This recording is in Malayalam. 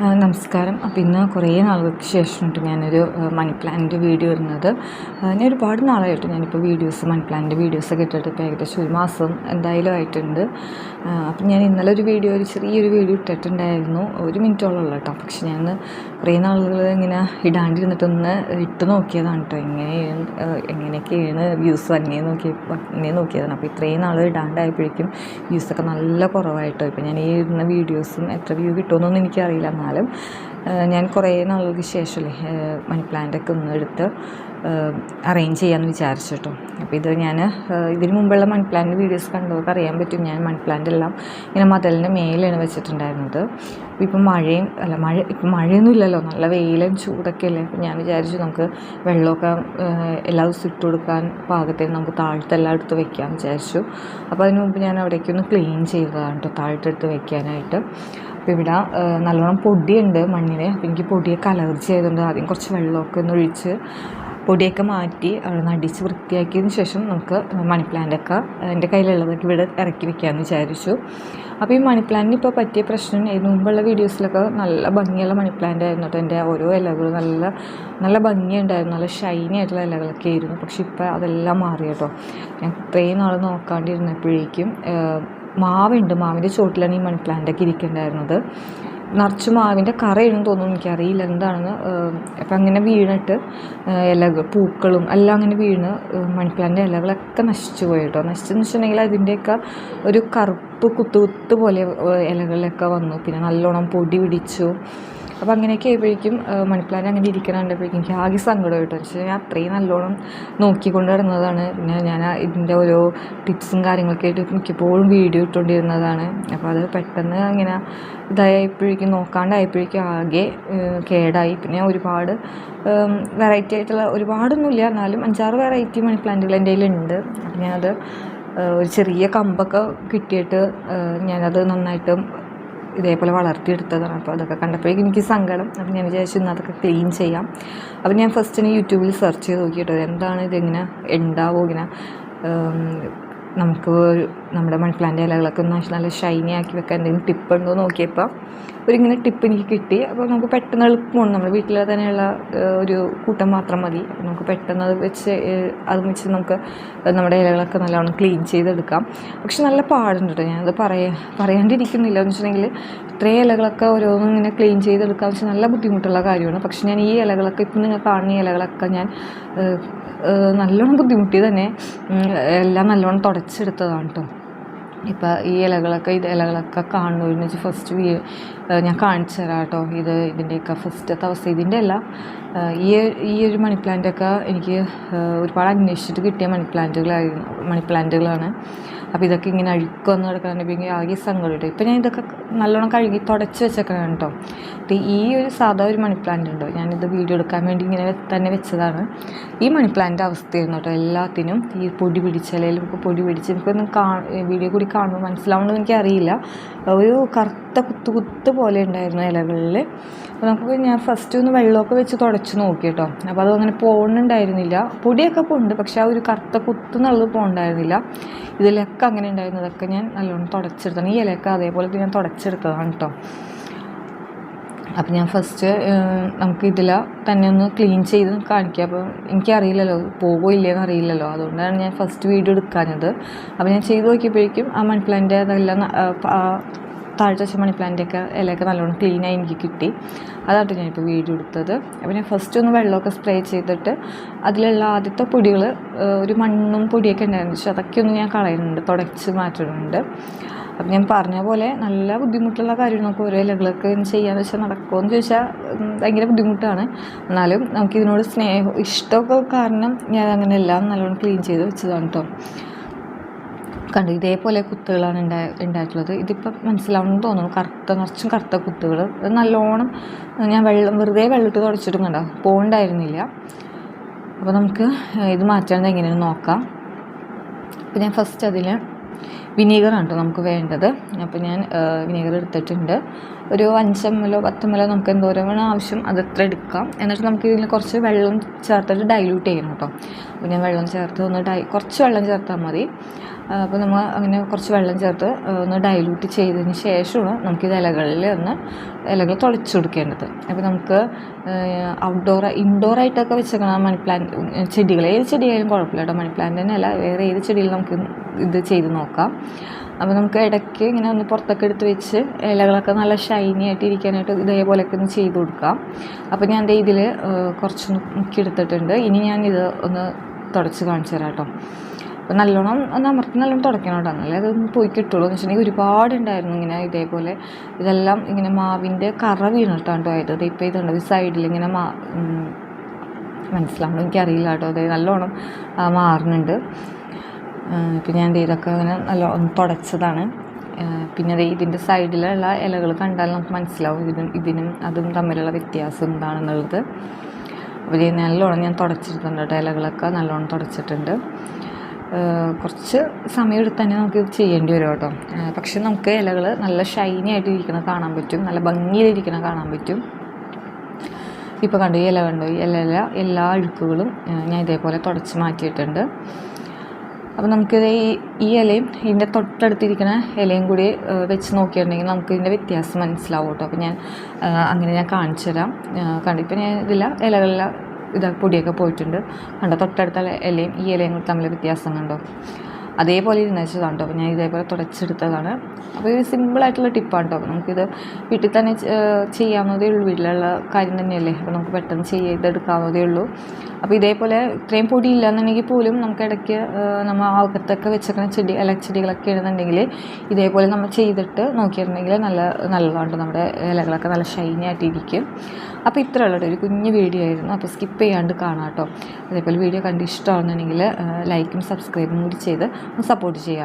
നമസ്കാരം. അപ്പോൾ ഇന്ന് കുറേ നാളുകൾക്ക് ശേഷമുണ്ട് ഞാനൊരു മണി പ്ലാന്റിന്റെ വീഡിയോ ഇടുന്നത്. ഞാൻ ഒരുപാട് നാളായിട്ട് ഞാനിപ്പോൾ വീഡിയോസ് മണി പ്ലാന്റിന്റെ വീഡിയോസൊക്കെ ഇട്ടിട്ട് ഇപ്പോൾ ഏകദേശം ഒരു മാസം എന്തായാലും ആയിട്ടുണ്ട്. അപ്പം ഞാൻ ഇന്നലെ ഒരു വീഡിയോ ഒരു ചെറിയൊരു വീഡിയോ ഇട്ടിട്ടുണ്ടായിരുന്നു. ഒരു മിനിറ്റോളം ഉള്ളു കേട്ടോ. പക്ഷെ ഞാൻ കുറേ നാളുകൾ ഇങ്ങനെ ഇടാണ്ടിരുന്നിട്ടൊന്ന് ഇട്ട് നോക്കിയതാണ് കേട്ടോ. എങ്ങനെ എങ്ങനെയൊക്കെയാണ് വ്യൂസ് വന്നേ നോക്കി വന്നേ നോക്കിയതാണ്. അപ്പോൾ ഇത്രയും നാൾ ഇടാണ്ടായപ്പോഴേക്കും വ്യൂസൊക്കെ നല്ല കുറവായിട്ടോ. ഇപ്പോൾ ഞാൻ ഈ ഇടുന്ന വീഡിയോസും എത്ര വ്യൂ കിട്ടുമെന്നൊന്നും എനിക്കറിയില്ല. എന്നാലും ഞാൻ കുറേ നാളുകൾക്ക് ശേഷമല്ലേ മണി പ്ലാന്റൊക്കെ ഒന്ന് എടുത്ത് അറേഞ്ച് ചെയ്യാമെന്ന് വിചാരിച്ചു കേട്ടോ അപ്പോൾ ഇത് ഞാൻ ഇതിന് മുമ്പുള്ള മണി പ്ലാന്റ് വീഡിയോസ് കണ്ടവർക്ക് അറിയാൻ പറ്റും. ഞാൻ മണി പ്ലാന്റ് എല്ലാം ഇങ്ങനെ മതലിന്റെ മേലെയാണ് വെച്ചിട്ടുണ്ടായിരുന്നത്. അപ്പോൾ ഇപ്പം മഴയും അല്ല മഴ ഇപ്പം മഴയൊന്നും ഇല്ലല്ലോ. നല്ല വെയിലും ചൂടൊക്കെ അല്ലേ? അപ്പോൾ ഞാൻ വിചാരിച്ചു നമുക്ക് വെള്ളമൊക്കെ എല്ലാ ദിവസവും ഇട്ട് കൊടുക്കാൻ പാകത്തിന് നമുക്ക് താഴത്തെല്ലാം എടുത്ത് വെക്കാമെന്ന് വിചാരിച്ചു. അപ്പോൾ അതിന് മുമ്പ് ഞാൻ അവിടേക്കൊന്ന് ക്ലീൻ ചെയ്തതാണ് കേട്ടോ താഴത്തെടുത്ത് വെക്കാനായിട്ട്. അപ്പോൾ ഇവിടെ നല്ലോണം പൊടിയുണ്ട് മണ്ണിൽ അപ്പോൾ എനിക്ക് പൊടിയൊക്കെ അലർജി ആയതുകൊണ്ട് ആദ്യം കുറച്ച് വെള്ളമൊക്കെ ഒന്ന് ഒഴിച്ച് പൊടിയൊക്കെ മാറ്റി അവിടെ അടിച്ച് വൃത്തിയാക്കിയതിന് ശേഷം നമുക്ക് മണി പ്ലാന്റൊക്കെ എന്റെ കയ്യിലുള്ളതൊക്കെ ഇവിടെ ഇറക്കി വെക്കാമെന്ന് വിചാരിച്ചു. അപ്പോൾ ഈ മണി പ്ലാന്റിന് ഇപ്പോൾ പറ്റിയ പ്രശ്നം ഇതിന് മുമ്പുള്ള വീഡിയോസിലൊക്കെ നല്ല ഭംഗിയുള്ള മണി പ്ലാന്റ് ആയിരുന്നു കേട്ടോ. എന്റെ ഓരോ ഇലകളും നല്ല നല്ല ഭംഗിയുണ്ടായിരുന്നു. നല്ല ഷൈനി ആയിട്ടുള്ള ഇലകളൊക്കെ ആയിരുന്നു. പക്ഷേ ഇപ്പോൾ അതെല്ലാം മാറി കേട്ടോ. ഞാൻ ഇത്രയും നാൾ നോക്കാണ്ടിരുന്നപ്പോഴേക്കും മാവുണ്ട്. മാവിന്റെ ചോട്ടിലാണ് ഈ മണി പ്ലാന്റൊക്കെ ഇരിക്കുന്നുണ്ടായിരുന്നത് നിറച്ച് മാവിന്റെ കറയാണെന്ന് തോന്നുന്നു എനിക്കറിയില്ല. എന്താണെന്ന് അപ്പം അങ്ങനെ വീണിട്ട് ഇല പൂക്കളും എല്ലാം അങ്ങനെ വീണ് ഏഹ്, മണി ഇലകളൊക്കെ നശിച്ചു പോയി കേട്ടോ. നശിച്ചെന്ന് വെച്ചിട്ടുണ്ടെങ്കിൽ അതിന്റെയൊക്കെ ഒരു കറുപ്പ് കുത്തു കുത്ത് പോലെ ഇലകളിലൊക്കെ വന്നു. പിന്നെ നല്ലോണം പൊടി പിടിച്ചു. അപ്പോൾ അങ്ങനെയൊക്കെ ആയപ്പോഴേക്കും മണി പ്ലാന്റ് അങ്ങനെ ഇരിക്കണമുണ്ടപ്പോഴേക്കും എനിക്ക് ആകെ സങ്കടം കേട്ടോ പക്ഷേ ഞാൻ അത്രയും നല്ലോണം നോക്കിക്കൊണ്ട് നടന്നതാണ്. പിന്നെ ഞാൻ ഇതിന്റെ ഓരോ ടിപ്സും കാര്യങ്ങളൊക്കെ ആയിട്ട് മിക്കപ്പോഴും വീഡിയോ ഇട്ടുകൊണ്ടിരുന്നതാണ്. അപ്പോൾ അത് പെട്ടെന്ന് അങ്ങനെ ഇതായപ്പോഴേക്കും നോക്കാണ്ടായപ്പോഴേക്കും ആകെ കേടായി. പിന്നെ ഒരുപാട് വെറൈറ്റി ആയിട്ടുള്ള ഒരുപാടൊന്നുമില്ല. എന്നാലും അഞ്ചാറ് വെറൈറ്റി മണി പ്ലാന്റുകൾ എന്റെ കയ്യിലുണ്ട്. അപ്പം ഞാനത് ഒരു ചെറിയ കമ്പൊക്കെ കിട്ടിയിട്ട് ഞാനത് നന്നായിട്ട് ഇതേപോലെ വളർത്തിയെടുത്തതാണ്. അപ്പോൾ അതൊക്കെ കണ്ടപ്പോഴേക്കും എനിക്ക് സങ്കടം. അപ്പോൾ ഞാൻ വിചാരിച്ചു ഇന്ന് അതൊക്കെ ക്ലീൻ ചെയ്യാം. അപ്പോൾ ഞാൻ ഫസ്റ്റ് യൂട്യൂബിൽ സെർച്ച് ചെയ്ത് നോക്കിയിട്ടോ എന്താണ് ഇതിങ്ങനെ ഉണ്ടാവുമോ ഇങ്ങനെ നമുക്ക് നമ്മുടെ മണി പ്ലാന്റ് ഇലകളൊക്കെ ഒന്ന് നല്ല ഷൈനി ആക്കി വെക്കാൻ എന്തെങ്കിലും ടിപ്പ് ഉണ്ടോ എന്ന് നോക്കിയപ്പോൾ ഒരു ഇങ്ങനെ ടിപ്പ് എനിക്ക് കിട്ടി. അപ്പോൾ നമുക്ക് പെട്ടെന്ന് എളുപ്പമാണ്. നമ്മുടെ വീട്ടിൽ തന്നെയുള്ള ഒരു കൂട്ടം മാത്രം മതി. അപ്പോൾ നമുക്ക് പെട്ടെന്ന് അത് വെച്ച് അത് വെച്ച് നമുക്ക് നമ്മുടെ ഇലകളൊക്കെ നല്ലവണ്ണം ക്ലീൻ ചെയ്തെടുക്കാം. പക്ഷെ നല്ല പാടുണ്ട് കേട്ടോ ഞാനത് പറയാ പറയാണ്ടിരിക്കുന്നില്ല. എന്ന് വെച്ചിട്ടുണ്ടെങ്കിൽ ഇത്രയും ഇലകളൊക്കെ ഓരോന്നും ഇങ്ങനെ ക്ലീൻ ചെയ്തെടുക്കുക വെച്ചാൽ നല്ല ബുദ്ധിമുട്ടുള്ള കാര്യമാണ്. പക്ഷെ ഞാൻ ഈ ഇലകളൊക്കെ ഇപ്പം നിങ്ങൾ കാണുന്ന ഇലകളൊക്കെ ഞാൻ നല്ലോണം ബുദ്ധിമുട്ടി തന്നെ എല്ലാം നല്ലോണം തുടച്ചെടുത്തതാണ് കേട്ടോ ഇപ്പം ഈ ഇലകളൊക്കെ ഇത് ഇലകളൊക്കെ കാണുന്നതെന്ന് വെച്ചാൽ ഫസ്റ്റ് വീ ഞാൻ കാണിച്ചു തരാം കേട്ടോ. ഇത് ഇതിന്റെയൊക്കെ ഫസ്റ്റത്തെ അവസ്ഥ ഇതിന്റെ അല്ല ഈ ഈ ഒരു മണി പ്ലാന്റൊക്കെ എനിക്ക് ഒരുപാട് അന്വേഷിച്ചിട്ട് കിട്ടിയ മണി പ്ലാന്റുകളായിരുന്നു മണി പ്ലാന്റുകളാണ് അപ്പോൾ ഇതൊക്കെ ഇങ്ങനെ അഴുക്കൊന്നും കിടക്കാനുണ്ടെങ്കിൽ ആകെ സങ്കടം ഇപ്പോൾ ഞാൻ ഇതൊക്കെ നല്ലോണം കഴുകി തുടച്ച് വെച്ചേക്കണം കേട്ടോ. ഈ ഒരു സാധാ ഒരു മണി പ്ലാന്റ് ഉണ്ടോ. ഞാനിത് വീഡിയോ എടുക്കാൻ വേണ്ടി ഇങ്ങനെ തന്നെ വെച്ചതാണ്. ഈ മണി പ്ലാന്റ് അവസ്ഥയായിരുന്നു കേട്ടോ എല്ലാത്തിനും. ഈ പൊടി പിടിച്ച അല്ലെങ്കിൽ പൊടി പിടിച്ച് എനിക്കൊന്നും കാ വീഡിയോ കൂടി കാണുമ്പോൾ മനസ്സിലാവണമെന്ന് എനിക്കറിയില്ല. ഒരു കറുത്ത കുത്ത് കുത്ത് പോലെ ഉണ്ടായിരുന്നു ഇലകളിൽ. അപ്പോൾ നമുക്ക് ഞാൻ ഫസ്റ്റ് ഒന്ന് വെള്ളമൊക്കെ വെച്ച് തുടച്ച് നോക്കി കേട്ടോ. അപ്പോൾ അതങ്ങനെ പോകണുണ്ടായിരുന്നില്ല. പൊടിയൊക്കെ പോകുന്നുണ്ട് പക്ഷേ ആ ഒരു കറുത്ത കുത്ത് എന്നുള്ളത് പോകണ്ടായിരുന്നില്ല. ഇതിലൊക്കെ അങ്ങനെ ഉണ്ടായിരുന്നതൊക്കെ ഞാൻ നല്ലോണം തുടച്ചെടുത്താണ്. ഈ ഇലയൊക്കെ അതേപോലെ ഞാൻ തുടച്ചെടുത്തതാണ് കേട്ടോ. അപ്പം ഞാൻ ഫസ്റ്റ് നമുക്ക് ഇതിൽ തന്നെ ഒന്ന് ക്ലീൻ ചെയ്ത് കാണിക്കുക അപ്പോൾ എനിക്കറിയില്ലല്ലോ പോകുമോ ഇല്ലയെന്ന് അറിയില്ലല്ലോ. അതുകൊണ്ടാണ് ഞാൻ ഫസ്റ്റ് വീഡിയോ എടുക്കാഞ്ഞത്. അപ്പോൾ ഞാൻ ചെയ്ത് നോക്കിയപ്പോഴേക്കും ആ മണി പ്ലാന്റ് അതെല്ലാം താഴ്ച വെച്ച മണി പ്ലാന്റൊക്കെ ഇലയൊക്കെ നല്ലോണം ക്ലീനായി എനിക്ക് കിട്ടി. അതാണ് ഞാനിപ്പോൾ വീഡിയോ എടുത്തത്. അപ്പോൾ ഞാൻ ഫസ്റ്റ് ഒന്ന് വെള്ളമൊക്കെ സ്പ്രേ ചെയ്തിട്ട് അതിലുള്ള ആദ്യത്തെ പൊടികൾ ഒരു മണ്ണും പൊടിയൊക്കെ ഉണ്ടായിരുന്നു. പക്ഷേ അതൊക്കെ ഒന്ന് ഞാൻ കളയുന്നുണ്ട് തുടച്ച് മാറ്റുന്നുണ്ട്. അപ്പം ഞാൻ പറഞ്ഞ പോലെ നല്ല ബുദ്ധിമുട്ടുള്ള കാര്യമാണ് ഓരോ ഇലകളൊക്കെ ചെയ്യാന്ന് വെച്ചാൽ നടക്കുമോ എന്ന് ചോദിച്ചാൽ ഭയങ്കര ബുദ്ധിമുട്ടാണ്. എന്നാലും നമുക്ക് ഇതിനോട് സ്നേഹം ഇഷ്ടമൊക്കെ കാരണം ഞാൻ അങ്ങനെ എല്ലാം നല്ലോണം ക്ലീൻ ചെയ്ത് വെച്ചതാണ് കേട്ടോ കണ്ടു ഇതേപോലെ കുത്തുകളാണ് ഉണ്ടായ ഉണ്ടായിട്ടുള്ളത് ഇതിപ്പോൾ മനസ്സിലാവണമെന്ന് തോന്നുന്നു കറുത്ത നിറച്ചും കറുത്ത കുത്തുകൾ നല്ലോണം ഞാൻ വെള്ളം വെറുതെ വെള്ളമിട്ട് തുടച്ചിട്ടും കണ്ടോ പോകണ്ടായിരുന്നില്ല അപ്പോൾ നമുക്ക് ഇത് മാറ്റാൻ എങ്ങനെയാണെന്ന് നോക്കാം. അപ്പോൾ ഞാൻ ഫസ്റ്റ് അതിൽ വിനീഗറാണ് കേട്ടോ നമുക്ക് വേണ്ടത്. അപ്പോൾ ഞാൻ വിനീഗർ എടുത്തിട്ടുണ്ട്. ഒരു അഞ്ചമ്മലോ പത്തമ്മലോ നമുക്ക് എന്തോരം വേണം ആവശ്യം അത് എത്ര എടുക്കാം. എന്നിട്ട് നമുക്ക് ഇതിൽ കുറച്ച് വെള്ളം ചേർത്തിട്ട് ഡൈല്യൂട്ട് ചെയ്യണം കേട്ടോ. അപ്പോൾ ഞാൻ വെള്ളം ചേർത്ത് ഒന്ന് ഡൈ കുറച്ച് വെള്ളം ചേർത്താൽ മതി. അപ്പോൾ നമ്മൾ അങ്ങനെ കുറച്ച് വെള്ളം ചേർത്ത് ഒന്ന് ഡൈല്യൂട്ട് ചെയ്തതിന് ശേഷമാണ് നമുക്കിത് ഇലകളിൽ ഒന്ന് ഇലകൾ തുളച്ചു കൊടുക്കേണ്ടത്. അപ്പോൾ നമുക്ക് ഔട്ട്ഡോർ ഇൻഡോറായിട്ടൊക്കെ വെച്ചേക്കണം മണി പ്ലാന്റ് ചെടികൾ ഏത് ചെടിയായാലും കുഴപ്പമില്ല കേട്ടോ മണി പ്ലാന്റ് തന്നെ അല്ല വേറെ ഏത് ചെടിയിൽ നമുക്ക് ഇത് ചെയ്ത് നോക്കാം. അപ്പോൾ നമുക്ക് ഇടയ്ക്ക് ഇങ്ങനെ ഒന്ന് പുറത്തൊക്കെ എടുത്ത് വെച്ച് ഇലകളൊക്കെ നല്ല ഷൈനി ആയിട്ട് ഇരിക്കാനായിട്ട് ഇതേപോലെയൊക്കെ ഒന്ന് ചെയ്ത് കൊടുക്കാം. അപ്പോൾ ഞാൻ ദേ ഇതിൽ കുറച്ചൊന്ന് മുക്കിയെടുത്തിട്ടുണ്ട്. ഇനി ഞാനിത് ഒന്ന് തുടച്ച് കാണിച്ചു തരാം കേട്ടോ അപ്പോൾ നല്ലോണം ഒന്ന് അമർത്തി നല്ലോണം തുടയ്ക്കണം കേട്ടോ. എന്നാലേ അതൊന്ന് പോയി കിട്ടുള്ളൂ. എന്ന് വെച്ചിട്ടുണ്ടെങ്കിൽ ഒരുപാടുണ്ടായിരുന്നു ഇങ്ങനെ ഇതേപോലെ. ഇതെല്ലാം ഇങ്ങനെ മാവിന്റെ കറ വീണിട്ടാണ്ടോ ആയത് ഇപ്പോൾ ഇതുണ്ട്. ഈ സൈഡിൽ ഇങ്ങനെ മാ മനസ്സിലാവണം എനിക്കറിയില്ല കേട്ടോ. അത് നല്ലോണം മാറുന്നുണ്ട്. ഇപ്പം ഞാൻ ഇതൊക്കെ അങ്ങനെ നല്ല തുടച്ചതാണ്. പിന്നെ അതേ ഇതിന്റെ സൈഡിലുള്ള ഇലകൾ കണ്ടാൽ നമുക്ക് മനസ്സിലാവും. ഇതിനും ഇതിനും അതും തമ്മിലുള്ള വ്യത്യാസം എന്താണെന്നുള്ളത്. ഇത് നല്ലോണം ഞാൻ തുടച്ചിട്ടുണ്ട് കേട്ടോ. ഇലകളൊക്കെ നല്ലോണം തുടച്ചിട്ടുണ്ട്. കുറച്ച് സമയം എടുത്ത് തന്നെ നമുക്ക് ചെയ്യേണ്ടി വരും കേട്ടോ. പക്ഷെ നമുക്ക് ഇലകൾ നല്ല ഷൈനി ആയിട്ട് ഇരിക്കുന്നത് കാണാൻ പറ്റും. നല്ല ഭംഗിയിലിരിക്കുന്നത് കാണാൻ പറ്റും. ഇപ്പോൾ കണ്ടു ഇല കണ്ടു? ഇലയില എല്ലാ അഴുക്കുകളും ഞാൻ ഇതേപോലെ തുടച്ച് മാറ്റിയിട്ടുണ്ട്. അപ്പോൾ നമുക്കിത് ഈ ഈ ഇലയും ഇതിന്റെ തൊട്ടടുത്തിരിക്കുന്ന ഇലയും കൂടി വെച്ച് നോക്കിയിട്ടുണ്ടെങ്കിൽ നമുക്ക് ഇതിന്റെ വ്യത്യാസം മനസ്സിലാവും കേട്ടോ. അപ്പോൾ ഞാൻ അങ്ങനെ ഞാൻ കാണിച്ചു തരാം കണ്ടിപ്പോൾ ഞാൻ ഇതില്ല ഇലകളിലെ ഇത് പൊടിയൊക്കെ പോയിട്ടുണ്ട്. കണ്ടോ തൊട്ടടുത്ത ഇലയും ഈ ഇലയും തമ്മിൽ വ്യത്യാസം കണ്ടോ അതേപോലെ ഇരുന്ന് വെച്ചതാണ് കേട്ടോ അപ്പോൾ ഞാൻ ഇതേപോലെ തുടച്ചെടുത്തതാണ്. അപ്പോൾ ഇത് സിമ്പിളായിട്ടുള്ള ടിപ്പാണ് കേട്ടോ നമുക്കിത് വീട്ടിൽ തന്നെ ചെയ്യാവുന്നതേ ഉള്ളൂ. വീട്ടിലുള്ള കാര്യം തന്നെയല്ലേ. അപ്പോൾ നമുക്ക് പെട്ടെന്ന് ചെയ്തെടുക്കാവുന്നതേ ഉള്ളൂ. അപ്പോൾ ഇതേപോലെ ഇത്രയും പൊടി ഇല്ലയെന്നുണ്ടെങ്കിൽ പോലും നമുക്ക് ഇടയ്ക്ക് നമ്മൾ അകത്തൊക്കെ വെച്ചേക്കുന്ന ചെടി ഇലച്ചെടികളൊക്കെ ആണെന്നുണ്ടെങ്കിൽ ഇതേപോലെ നമ്മൾ ചെയ്തിട്ട് നോക്കിയിട്ടുണ്ടെങ്കിൽ നല്ല നല്ലതാണ്. നമ്മുടെ ഇലകളൊക്കെ നല്ല ഷൈനി ആയിട്ടിരിക്കും. അപ്പോൾ ഇത്ര ഉള്ളത് ഒരു കുഞ്ഞ് വീഡിയോ ആയിരുന്നു. അപ്പോൾ സ്കിപ്പ് ചെയ്യാണ്ട് കാണാം കേട്ടോ അതേപോലെ വീഡിയോ കണ്ട് ഇഷ്ടമാണെന്നുണ്ടെങ്കിൽ ലൈക്കും സബ്സ്ക്രൈബും കൂടി ചെയ്ത് സപ്പോർട്ട് ചെയ്യാം